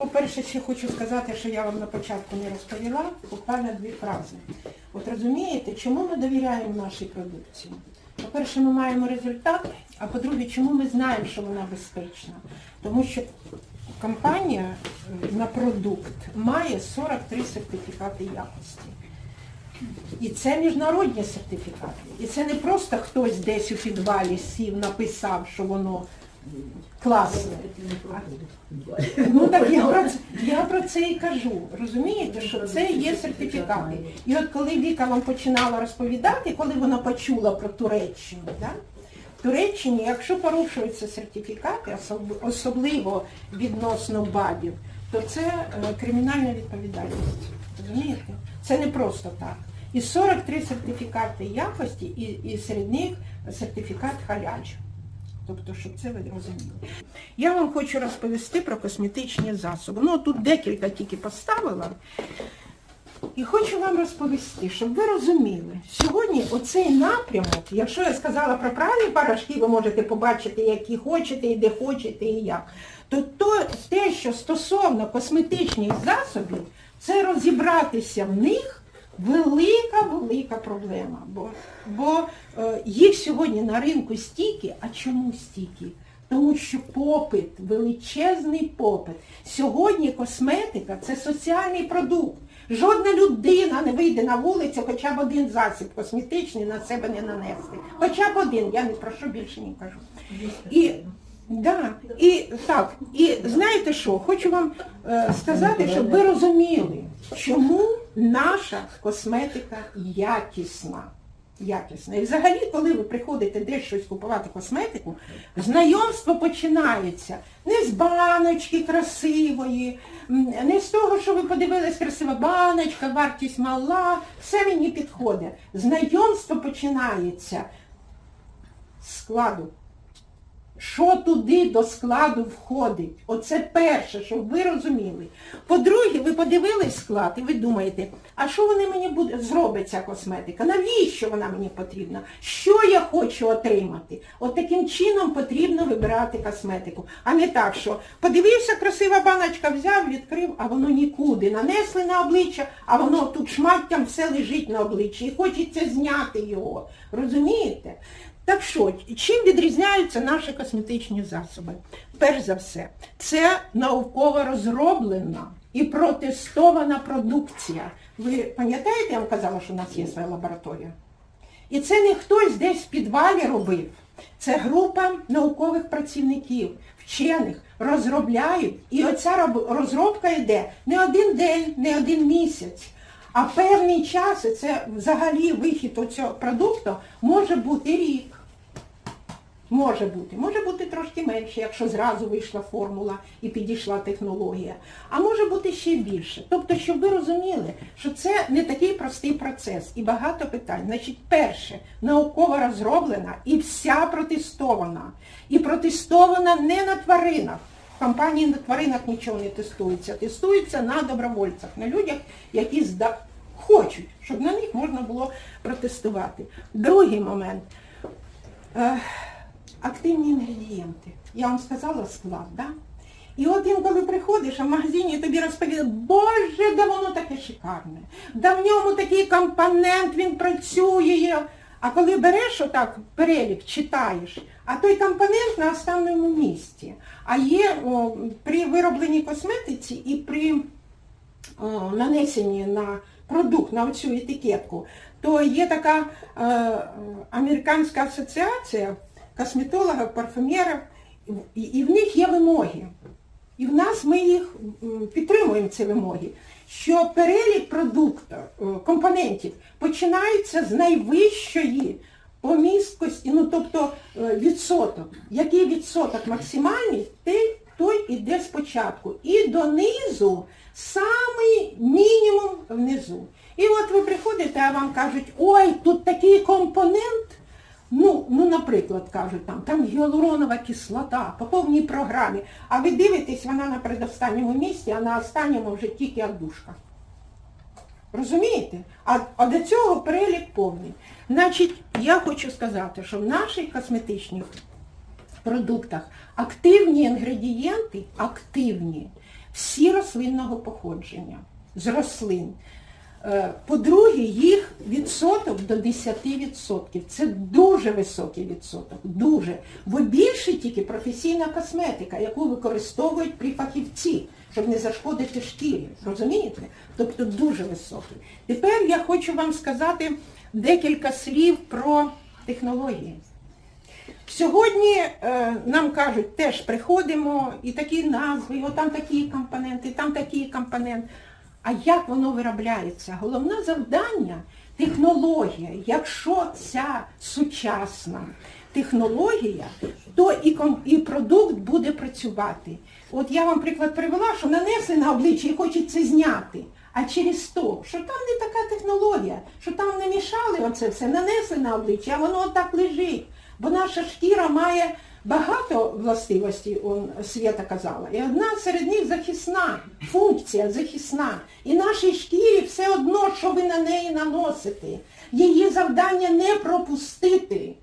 По-перше, ще хочу сказати, що я вам на початку не розповіла, буквально дві фрази. От розумієте, чому ми довіряємо нашій продукції? По-перше, ми маємо результат, а по-друге, чому ми знаємо, що вона безпечна? Тому що компанія е, на продукт має 43 сертифікати якості. І це міжнародні сертифікати. І це не просто хтось десь у підвалі сів, написав, що воно м, класне. Ну так я про, я про це і кажу. Розумієте, що це є сертифікати. І от коли Віка вам починала розповідати, коли вона почула про Туреччину, да? в Туреччині, якщо порушуються сертифікати, особливо відносно БАДів, то це е, кримінальна відповідальність. Розумієте? Це не просто так. І 43 сертифікати якості, і, і серед них сертифікат халяль. Тобто, щоб це ви розуміли. Я вам хочу розповісти про косметичні засоби. Ну, тут декілька тільки поставила. І хочу вам розповісти, щоб ви розуміли, сьогодні оцей напрямок, якщо я сказала про правильні порошки, ви можете побачити, які хочете, і де хочете, і як, то, то те, що стосовно косметичних засобів, це розібратися в них велика-велика проблема. Бо, бо е, їх сьогодні на ринку стільки, а чому стільки? Тому що попит, величезний попит. Сьогодні косметика це соціальний продукт. Жодна людина не вийде на вулицю, хоча б один засіб косметичний на себе не нанести. Хоча б один, я не про що більше не кажу. І, да, і так, і знаєте що, хочу вам е, сказати, щоб ви розуміли, чому наша косметика якісна. Якісна. І взагалі, коли ви приходите десь щось купувати косметику, знайомство починається не з баночки красивої, не з того, що ви подивились красива баночка, вартість мала, все мені підходить. Знайомство починається з складу. Що туди до складу входить? Оце перше, щоб ви розуміли. По-друге, ви подивились склад і ви думаєте, а що вони мені буде, зробить ця косметика? Навіщо вона мені потрібна? Що я хочу отримати? От таким чином потрібно вибирати косметику. А не так, що подивився, красива баночка, взяв, відкрив, а воно нікуди. Нанесли на обличчя, а воно тут шматтям все лежить на обличчі. І хочеться зняти його. Розумієте? Так що, чим відрізняються наші косметичні засоби? Перш за все, це науково розроблена і протестована продукція. Ви пам'ятаєте, я вам казала, що у нас є своя лабораторія? І це не хтось десь в підвалі робив. Це група наукових працівників, вчених, розробляють. І оця розробка йде не один день, не один місяць. А певний час, і це взагалі вихід оцього продукту, може бути рік. Може бути. Може бути трошки менше, якщо зразу вийшла формула і підійшла технологія. А може бути ще більше. Тобто, щоб ви розуміли, що це не такий простий процес і багато питань. Значить, перше, науково розроблена і вся протестована. І протестована не на тваринах. В компанії на тваринах нічого не тестується. Тестується на добровольцях, на людях, які хочуть, щоб на них можна було протестувати. Другий момент. Активні інгредієнти. Я вам сказала склад, да? І от інколи приходиш, а в магазині тобі розповідають, боже, да воно таке шикарне, да в ньому такий компонент, він працює. А коли береш отак перелік, читаєш, а той компонент на останньому місці. А є о, при виробленні косметиці і при о, нанесенні на продукт, на оцю етикетку, то є така е, американська асоціація косметологів, парфумерів, і, і в них є вимоги. І в нас ми їх підтримуємо ці вимоги, що перелік продукту, е, компонентів починається з найвищої по місткості, ну тобто е, відсоток. Який відсоток максимальний, той, той іде спочатку. І донизу самий мінімум внизу. І от ви приходите, а вам кажуть, ой, тут такий компонент. Ну, ну, наприклад, кажуть, там, там гіалуронова кислота по повній програмі. А ви дивитесь, вона на передостанньому місці, а на останньому вже тільки отдушка. Розумієте? А, а до цього перелік повний. Значить, я хочу сказати, що в наших косметичних продуктах активні інгредієнти, активні, всі рослинного походження з рослин. Е, По-друге, їх відсоток до 10%. Це дуже високий відсоток, дуже. Бо більше тільки професійна косметика, яку використовують при фахівці, щоб не зашкодити шкірі. Розумієте? Тобто дуже високий. Тепер я хочу вам сказати декілька слів про технології. Сьогодні е, нам кажуть, теж приходимо, і такі назви, і там такі компоненти, і там такий компонент. А як воно виробляється? Головне завдання технологія. Якщо ця сучасна технологія, то і, ком- і продукт буде працювати. От я вам приклад привела, що нанесли на обличчя і хочуть це зняти. А через то, що там не така технологія, що там не мішали оце все, нанесли на обличчя, а воно отак лежить. Бо наша шкіра має багато властивостей, Свята казала. І одна серед них захисна, функція захисна. І нашій шкірі все одно, що ви на неї наносите. Її завдання не пропустити.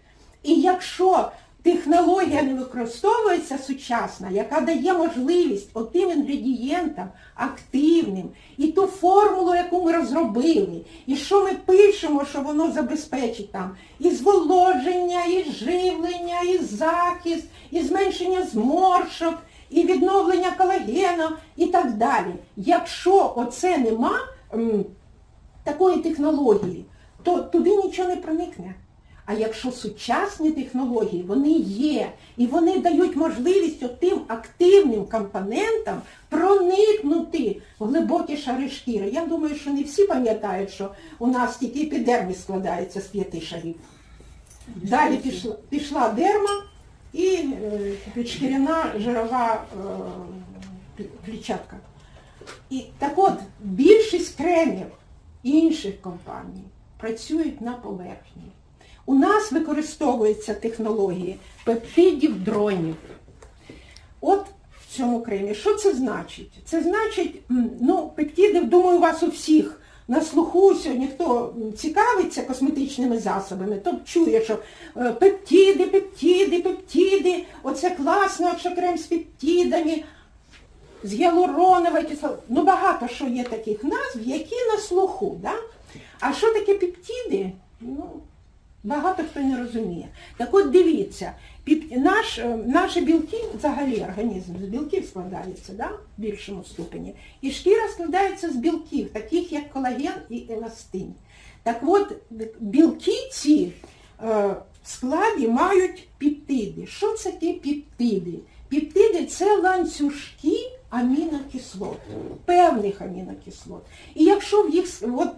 І якщо технологія не використовується сучасна, яка дає можливість отим інгредієнтам активним, і ту формулу, яку ми розробили, і що ми пишемо, що воно забезпечить там і зволоження, і живлення, і захист, і зменшення зморшок, і відновлення колагену, і так далі. Якщо оце нема такої технології, то туди нічого не проникне. А якщо сучасні технології, вони є, і вони дають можливість отим активним компонентам проникнути в глибокі шари шкіри. Я думаю, що не всі пам'ятають, що у нас тільки епідерміс складається з п'яти шарів. Далі пішла, пішла дерма і е, підшкіряна жирова е, клітчатка. І так от, більшість кремів інших компаній працюють на поверхні. У нас використовуються технології пептидів дронів. От в цьому кремі. Що це значить? Це значить, ну, пептиди, думаю, у вас у всіх на слуху сьогодні, хто цікавиться косметичними засобами, то чує, що е, пептиди, пептиди, пептиди, оце класно, що крем з пептидами, з гіалуроновою кислотою. Ну багато що є таких назв, які на слуху. Да? А що таке пептиди? Ну, багато хто не розуміє. Так от дивіться, піп- наш, е, наші білки, взагалі організм з білків складається, да? в більшому ступені. І шкіра складається з білків, таких як колаген і еластин. Так от, білки ці е, в складі мають пептиди. Що це таке пептиди? Пептиди це ланцюжки амінокислот, певних амінокислот. І якщо в їх от,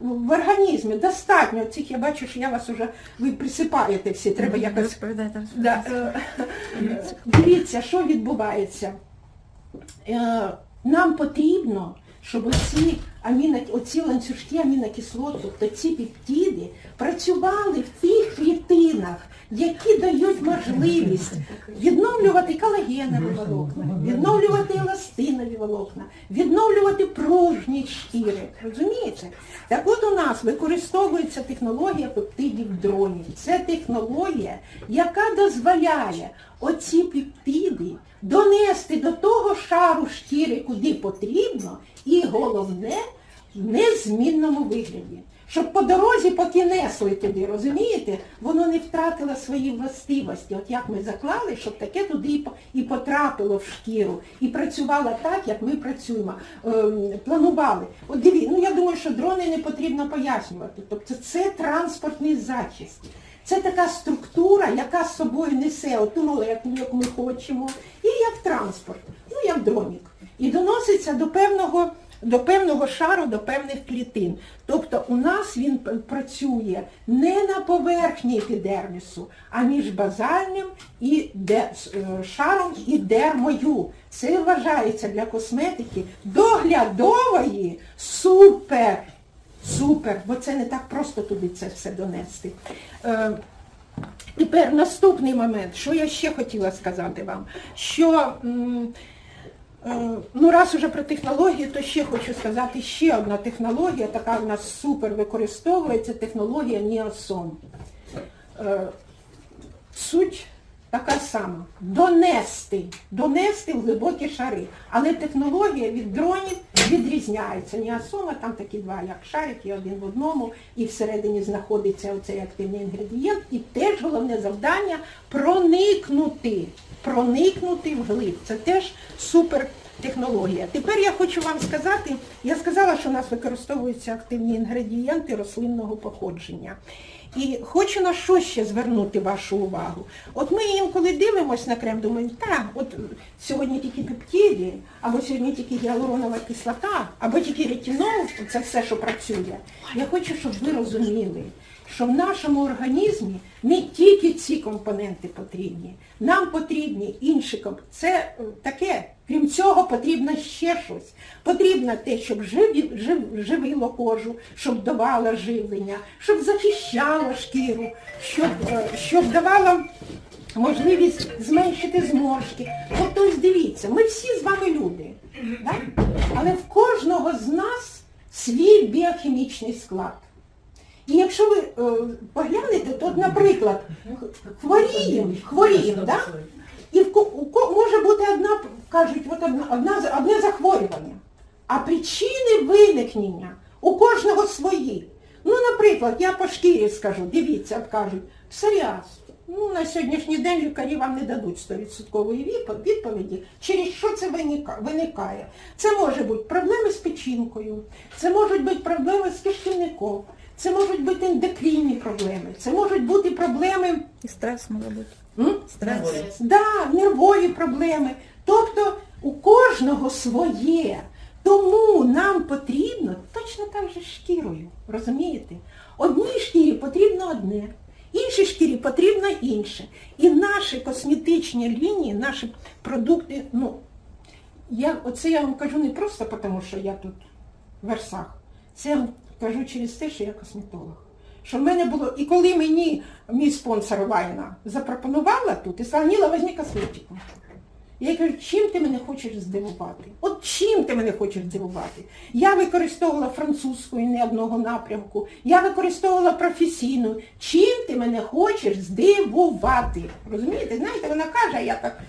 в організмі достатньо цих, я бачу, що я вас вже, ви присипаєте всі, треба якось Розповідайте, Да, е, е, дивіться, що відбувається. Е, Нам потрібно, щоб оці, аміно, оці ланцюжки амінокислот, тобто ці пептиди, працювали в тих клітинах, які дають можливість відновлювати колагенові волокна, відновлювати еластинові волокна, відновлювати пружність шкіри. Розумієте? Так от у нас використовується технологія пептидів дронів. Це технологія, яка дозволяє оці пептиди донести до того шару шкіри, куди потрібно, і головне в незмінному вигляді. Щоб по дорозі, поки несли туди, розумієте, воно не втратило свої властивості. От як ми заклали, щоб таке туди і потрапило в шкіру, і працювало так, як ми працюємо, ем, планували. От диві, ну я думаю, що дрони не потрібно пояснювати. Тобто це транспортний захист. Це така структура, яка з собою несе оту молекулу, яку ми хочемо, і як транспорт, ну як дронік. І доноситься до певного, до певного шару, до певних клітин. Тобто у нас він працює не на поверхні епідермісу, а між базальним і де, е, шаром і дермою. Це вважається для косметики доглядової супер. Супер, бо це не так просто туди це все донести. Е, тепер наступний момент, що я ще хотіла сказати вам, що е, ну раз уже про технології, то ще хочу сказати ще одна технологія, така в нас супер використовується, технологія Ніосон. Е, суть така сама. Донести, донести в глибокі шари. Але технологія від дронів відрізняється. Ніасома, там такі два, як шарики, один в одному, і всередині знаходиться оцей активний інгредієнт. І теж головне завдання проникнути, проникнути вглиб. Це теж супер технологія. Тепер я хочу вам сказати, я сказала, що у нас використовуються активні інгредієнти рослинного походження. І хочу на що ще звернути вашу увагу. От ми інколи дивимося на крем, думаємо, так, от сьогодні тільки пептиди, або сьогодні тільки гіалуронова кислота, або тільки ретінол, це все, що працює. Я хочу, щоб ви розуміли, що в нашому організмі не тільки ці компоненти потрібні, нам потрібні інші компоненти. Це е, таке, крім цього, потрібно ще щось. Потрібно те, щоб живі, жив, живило кожу, щоб давало живлення, щоб захищало шкіру, щоб, е, щоб давало можливість зменшити зморшки. Тобто, ось дивіться, ми всі з вами люди, так? але в кожного з нас свій біохімічний склад. І якщо ви е, поглянете, то, наприклад, хворіємо, хворіємо, да? і в у може бути одна, кажуть, от одна, одна, одне захворювання. А причини виникнення у кожного свої. Ну, наприклад, я по шкірі скажу, дивіться, кажуть, псоріаз. Ну, на сьогоднішній день лікарі вам не дадуть 100% відповіді, через що це виникає. Це може бути проблеми з печінкою, це можуть бути проблеми з кишківником, це можуть бути ендокринні проблеми, це можуть бути проблеми І стрес може бути. м? Стрес. Да, нервові проблеми. Тобто у кожного своє. Тому нам потрібно точно так же з шкірою. Розумієте? Одній шкірі потрібно одне, іншій шкірі потрібно інше. І наші косметичні лінії, наші продукти, ну, я, оце я вам кажу не просто тому, що я тут в версах. Це кажу через те, що я косметолог. Що в мене було, і коли мені мій спонсор Вайна запропонувала тут, і сказала, Ніла, візьми косметику. Я кажу, чим ти мене хочеш здивувати? От чим ти мене хочеш здивувати? Я використовувала французьку і не одного напрямку, я використовувала професійну. Чим ти мене хочеш здивувати? Розумієте? Знаєте, вона каже, а я так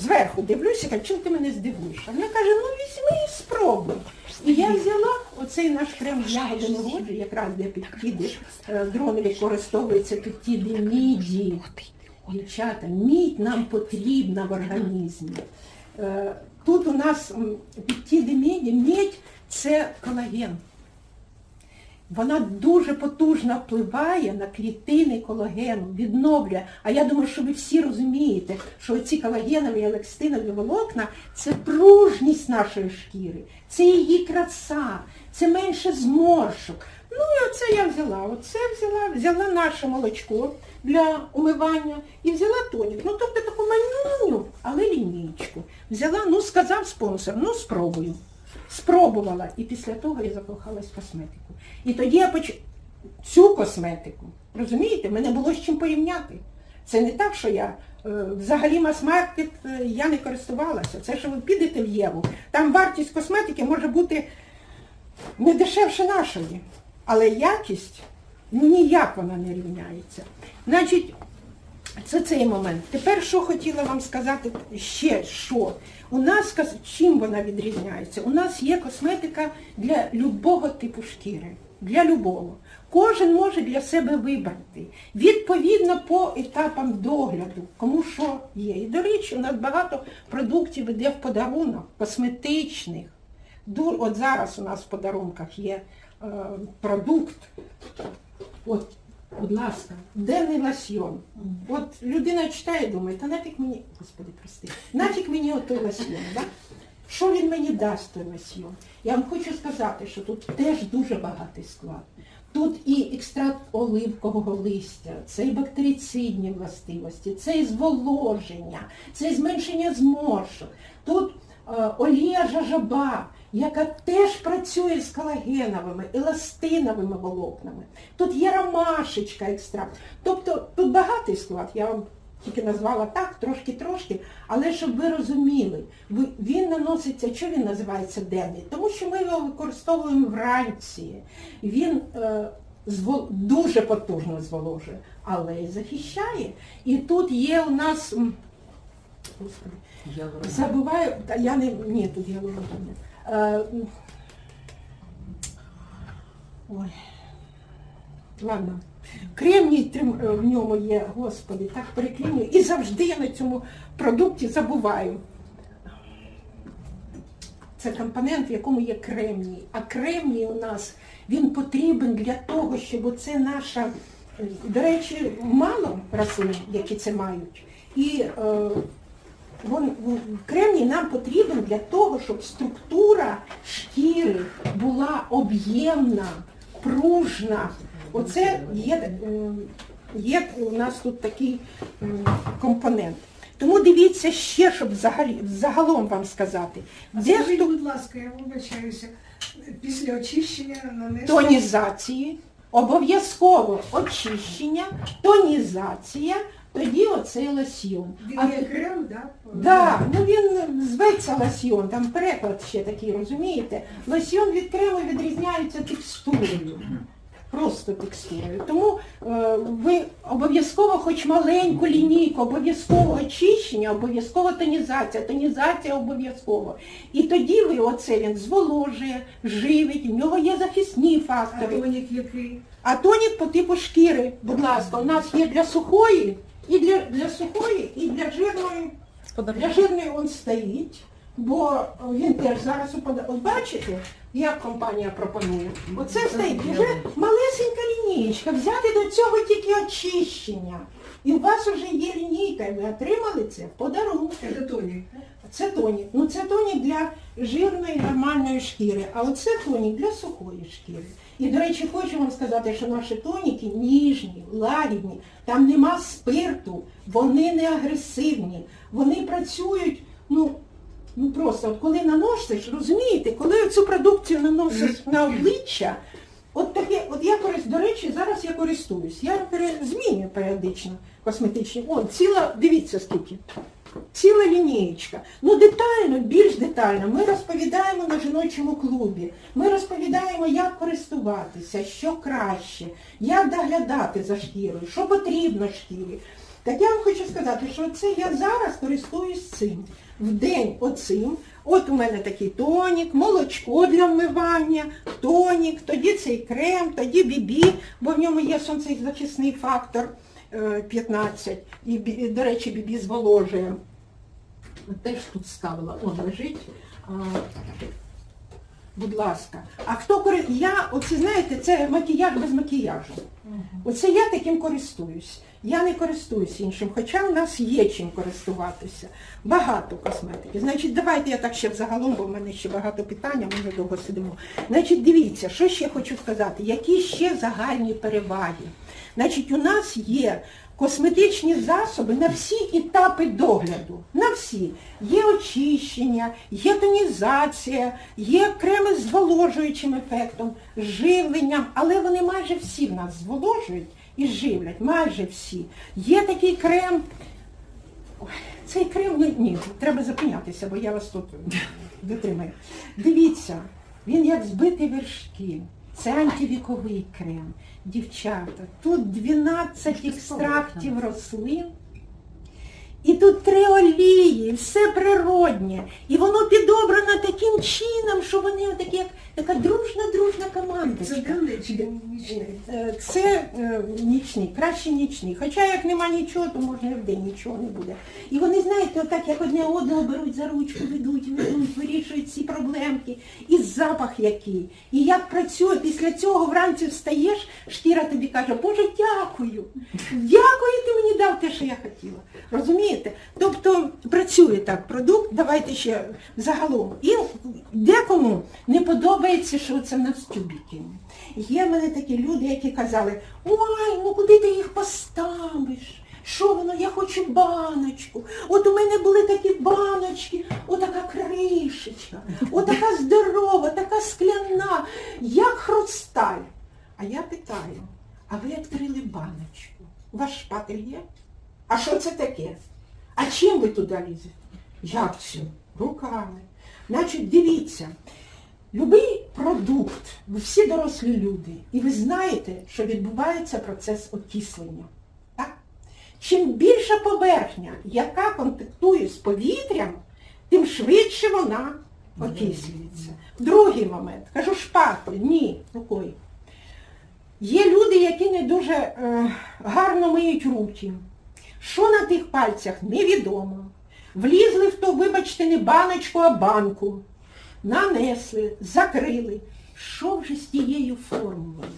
зверху дивлюся, кажу, чим ти мене здивуєш? А вона каже, ну візьми і спробуй. І я взяла оцей наш крем з ягоди народжу, якраз для пептиди, е, дрон використовується пептиди міді. Дівчата, мідь нам потрібна в організмі. Е, Тут у нас м, пептиди міді, мідь це колаген. Вона дуже потужно впливає на клітини колагену, відновлює. А я думаю, що ви всі розумієте, що ці колагенові еластинові волокна це пружність нашої шкіри, це її краса, це менше зморшок. Ну і оце я взяла. Оце взяла, взяла наше молочко для умивання і взяла тонік. Ну тобто таку манюню, але лінійку. Взяла, ну сказав спонсор, ну спробую. Спробувала. І після того я закохалась в косметику. І тоді я поч... цю косметику, розумієте, мене було з чим порівняти. Це не так, що я е, взагалі мас-маркет е, я не користувалася. Це що ви підете в Єву. Там вартість косметики може бути не дешевше нашої, але якість ну, ніяк вона не рівняється. Значить, це цей момент. Тепер що хотіла вам сказати ще що? У нас чим вона відрізняється? У нас є косметика для любого типу шкіри. Для любого. Кожен може для себе вибрати. Відповідно по етапам догляду, кому що є. І, до речі, у нас багато продуктів іде в подарунок, косметичних. От зараз у нас в подарунках є е, продукт. От, будь ласка, денний лосьйон. От людина читає думає, та нафіг мені, господи, прости, нафіг мені отой лосьйон, да? Що він мені дасть той лосьйон? Я вам хочу сказати, що тут теж дуже багатий склад. Тут і екстракт оливкового листя, це і бактерицидні властивості, це і зволоження, це і зменшення зморшок. Тут е, олія жажаба, яка теж працює з колагеновими, еластиновими волокнами. Тут є ромашечка екстракт. Тобто тут багатий склад, я вам тільки назвала так, трошки-трошки, але щоб ви розуміли, він наноситься, що він називається денний? Тому що ми його використовуємо вранці. Він е, дуже потужно зволожує, але й захищає. І тут є у нас. забуваю, я не. Ні, тут м, ой. Ладно. Кремній е, в ньому є, господи, так переклінюю. І завжди я на цьому продукті забуваю. Це компонент, в якому є кремній. А кремній у нас він потрібен для того, щоб оце наша, е, до речі, мало рослин, які це мають. І е, вон, кремній нам потрібен для того, щоб структура шкіри була об'ємна, пружна. Оце є, є у нас тут такий компонент. Тому дивіться ще, щоб взагалі, загалом вам сказати, де Скажіть, будь ласка, я вибачаюся, після очищення нанести тонізації, обов'язково очищення, тонізація, тоді оцей лосьйон. він А є крем, да? Да, ну він зветься лосьйон, там переклад ще такий, розумієте? Лосьйон від крему відрізняється текстурою. Просто текстурою. Тому е, ви обов'язково хоч маленьку лінійку, обов'язково очищення, обов'язково тонізація, тонізація обов'язково. І тоді ви оце він зволожує, живить, в нього є захисні А фактори. тонік який? А тонік по типу шкіри, будь ласка, у нас є для сухої, і для, для сухої, і для жирної. Для жирної він стоїть, бо він теж зараз упаде. От бачите, як компанія пропонує? Оце стоїть вже малесенька лінійка. Взяти до цього тільки очищення. І у вас вже є лінійка, і ви отримали це в подарунок. Це тонік. Це тонік. Ну це тонік для жирної нормальної шкіри, а оце тонік для сухої шкіри. І, до речі, хочу вам сказати, що наші тоніки ніжні, лагідні, там нема спирту, вони не агресивні, вони працюють, ну, ну просто, от коли наносиш, розумієте, коли цю продукцію наносиш на обличчя, от таке, от я корист, до речі, зараз я користуюсь. Я змінюю періодично косметичні. О, ціла, дивіться скільки. Ціла лінієчка. Ну детально, більш детально. Ми розповідаємо на жіночому клубі. Ми розповідаємо, як користуватися, що краще, як доглядати за шкірою, що потрібно шкірі. Так я вам хочу сказати, що це я зараз користуюсь цим. В день оцим. От у мене такий тонік, молочко для вмивання, тонік, тоді цей крем, тоді бібі, бо в ньому є сонцезахисний фактор 15. І, до речі, бібі зволожує. Теж тут ставила, он лежить. Будь ласка. А хто кори... Я, оце знаєте, це макіяж без макіяжу. Оце я таким користуюсь. Я не користуюсь іншим, хоча в нас є чим користуватися. Багато косметики. Значить, давайте я так ще взагалом, бо в мене ще багато питань, а ми вже довго сидимо. Значить, дивіться, що ще хочу сказати, які ще загальні переваги. Значить, у нас є косметичні засоби на всі етапи догляду. На всі. Є очищення, є тонізація, є креми з зволожуючим ефектом, живленням, але вони майже всі в нас зволожують і живлять, майже всі. Є такий крем. Цей крем, ну ні, треба зупинятися, бо я вас тут дотримаю. Дивіться, він як збитий вершки. Це антивіковий крем. Дівчата, тут 12 екстрактів рослин. І тут три олії, все природнє. І воно підобрано таким чином, що вони отакі, як така дружна-дружна команда. Це нічний? Е, Це е, нічний, краще нічний. Хоча як нема нічого, то можна і в день нічого не буде. І вони, знаєте, отак як одне одного беруть за ручку, ведуть, ведуть, вирішують ці проблемки. І запах який. І як працює, після цього вранці встаєш, шкіра тобі каже, Боже, дякую. Дякую, ти мені дав те, що я хотіла. Розумієте? Тобто працює так продукт, давайте ще загалом. І декому не подобається, що це в нас тюбіки. Є в мене такі люди, які казали, ой, ну куди ти їх поставиш? Що воно, я хочу баночку. От у мене були такі баночки, отака кришечка, отака здорова, така скляна, як хрусталь. А я питаю, а ви відкрили баночку? У вас шпатель є? А що це таке? А чим ви туди лізете? Як це? Руками. Значить, дивіться, Любий продукт, ви всі дорослі люди, і ви знаєте, що відбувається процес окислення. Так? Чим більша поверхня, яка контактує з повітрям, тим швидше вона окислюється. Другий момент. Кажу шпатель, ні, рукою. Є люди, які не дуже е, гарно миють руки. Що на тих пальцях, невідомо. Влізли в то, вибачте, не баночку, а банку. Нанесли, закрили. Що вже з тією формулою?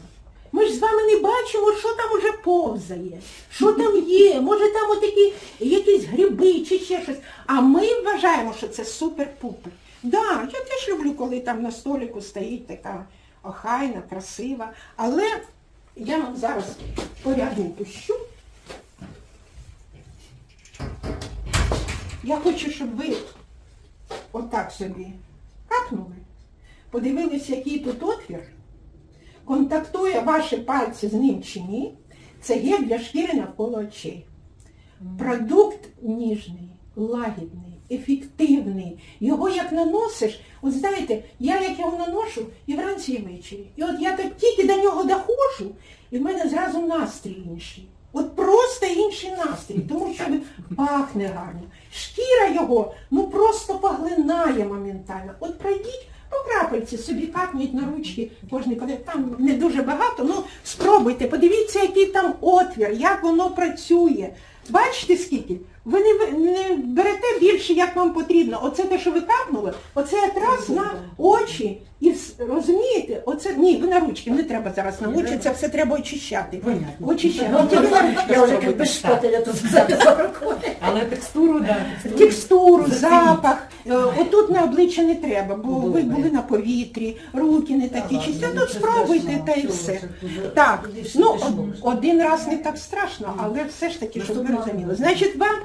Ми ж з вами не бачимо, що там уже повзає, що там є, може там отакі якісь гриби чи ще щось. А ми вважаємо, що це супер-пупер. Да, я теж люблю, коли там на столику стоїть така охайна, красива. Але я вам зараз порядну пущу. Я хочу, щоб ви отак собі капнули, подивилися, який тут отвір, контактує ваші пальці з ним чи ні. Це гель для шкіри навколо очей. Продукт ніжний, лагідний, ефективний. Його як наносиш, от знаєте, я як його наношу і вранці, і ввечері. І от я так тільки до нього доходжу, і в мене зразу настрій інший. От просто інший настрій, пахне гарно. Шкіра його ну просто поглинає моментально. От пройдіть по крапельці собі капніть на ручки, кожний. Там не дуже багато, ну спробуйте, подивіться, який там отвір, як воно працює. Бачите скільки? Ви не, ви- не берете більше, як вам потрібно. Оце те, що ви капнули, оце якраз на очі. І розумієте, оце ні, ви на ручки, не треба зараз на очі, це все треба очищати. Очищати. Ну, на ручки Я вже як без шпателя тут. Але текстуру, да. Текстуру, запах. Е, Отут на обличчя не треба, бо ви були на повітрі, руки не такі чисті. А Тут спробуйте та і все. Так, ну од- один раз не так страшно, але все ж таки, щоб ви розуміли. Значить, вам,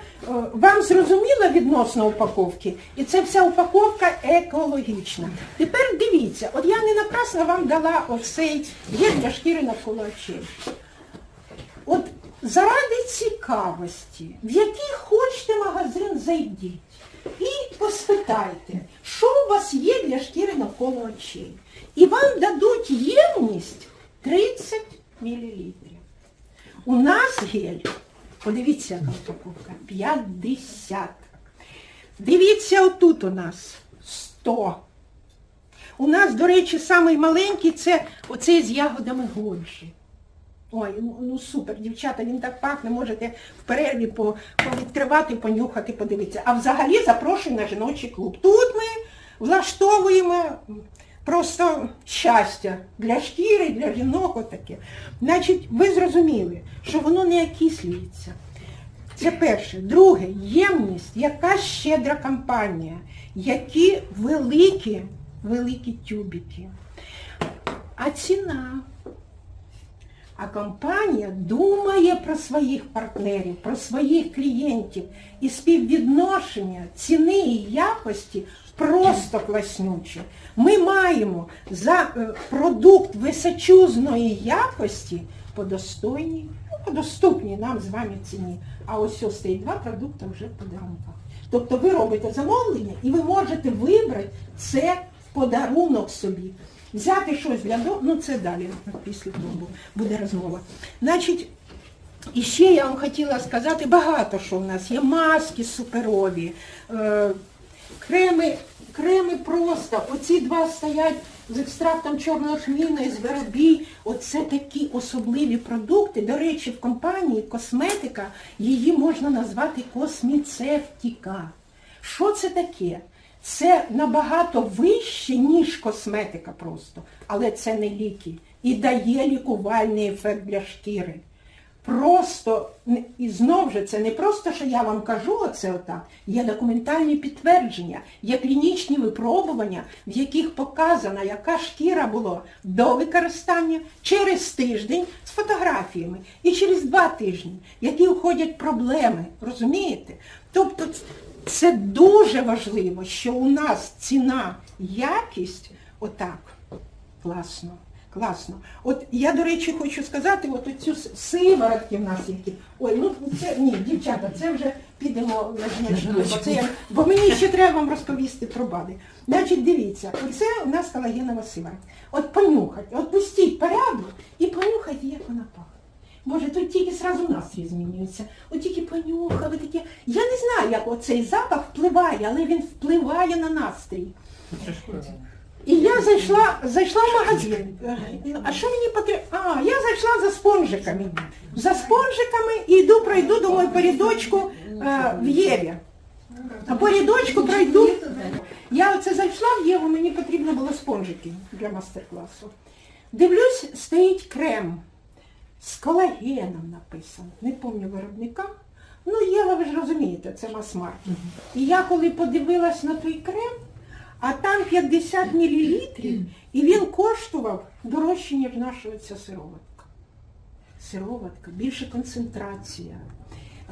вам зрозуміло відносно упаковки, і це вся упаковка екологічна. Тепер дивіться, от я не напрасно вам дала оцей є для шкіри навколо очей. От заради цікавості, в який хочете магазин зайдіть і поспитайте, що у вас є для шкіри навколо очей. І вам дадуть ємність 30 мл. У нас гель, подивіться, яка упаковка, 50. Дивіться, отут у нас 100. У нас, до речі, самий маленький це оцей з ягодами годжі. Ой, ну, ну супер, дівчата, він так пахне, можете в перерві повідкривати, понюхати, подивитися. А взагалі запрошую на жіночий клуб. Тут ми влаштовуємо просто щастя для шкіри, для жінок отаке. Значить, ви зрозуміли, що воно не окислюється. Це перше. Друге, ємність, яка щедра компанія, які великі, великі тюбики. А ціна. А компанія думає про своїх партнерів, про своїх клієнтів. І співвідношення ціни і якості просто класнюче. Ми маємо за е, продукт височузної якості по достойній, ну, по доступній нам з вами ціні. А ось ось стоїть два продукти вже в подарунках. Тобто ви робите замовлення і ви можете вибрати це в подарунок собі. Взяти щось для дому, ну це далі, після того буде розмова. Значить, і ще я вам хотіла сказати багато що в нас є. Маски суперові, е, креми, креми просто. Оці два стоять з екстрактом чорного хміна і з вербій. Оце такі особливі продукти. До речі, в компанії косметика її можна назвати косміцевтіка. Що це таке? Це набагато вище, ніж косметика просто, але це не ліки. І дає лікувальний ефект для шкіри. Просто, і знов же, це не просто, що я вам кажу оце отак, є документальні підтвердження, є клінічні випробування, в яких показано, яка шкіра була до використання через тиждень з фотографіями і через два тижні, які входять проблеми, розумієте? Тобто це дуже важливо, що у нас ціна, якість отак класно. Класно. От я, до речі, хочу сказати, от оцю сиворотки в нас які. Ой, ну це ні, дівчата, це вже підемо на жіночку, бо, це бо мені ще треба вам розповісти про БАДи. Значить, дивіться, оце у нас колагенова сиворотка. От понюхайте, от пустіть порядок і понюхайте, як вона пахне. Боже, тут тільки сразу настрій змінюється. От тільки понюхали таке. Я не знаю, як оцей запах впливає, але він впливає на настрій. І я зайшла, зайшла в магазин. А що мені потрібно? А, я зайшла за спонжиками. За спонжиками і йду, пройду, думаю, по рядочку е, в Єві. А по рядочку пройду. Я оце зайшла в Єву, мені потрібно було спонжики для мастер-класу. Дивлюсь, стоїть крем з колагеном написано. Не пам'ятаю виробника. Ну, Єва, ви ж розумієте, це мас-маркет. І я коли подивилась на той крем, а там 50 мл, і він коштував дорожче, ніж наша ця сироватка. Сироватка, більше концентрація,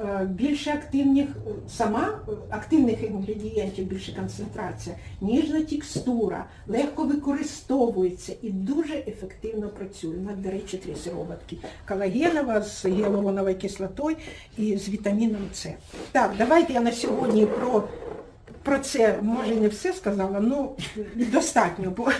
е, більше активних, е, сама е, активних інгредієнтів, більше концентрація, ніжна текстура, легко використовується і дуже ефективно працює. У нас, до речі, три сироватки. Колагенова з гіалуроновою кислотою і з вітаміном С. Так, давайте я на сьогодні про про це, може, не все сказала, ну достатньо. Бо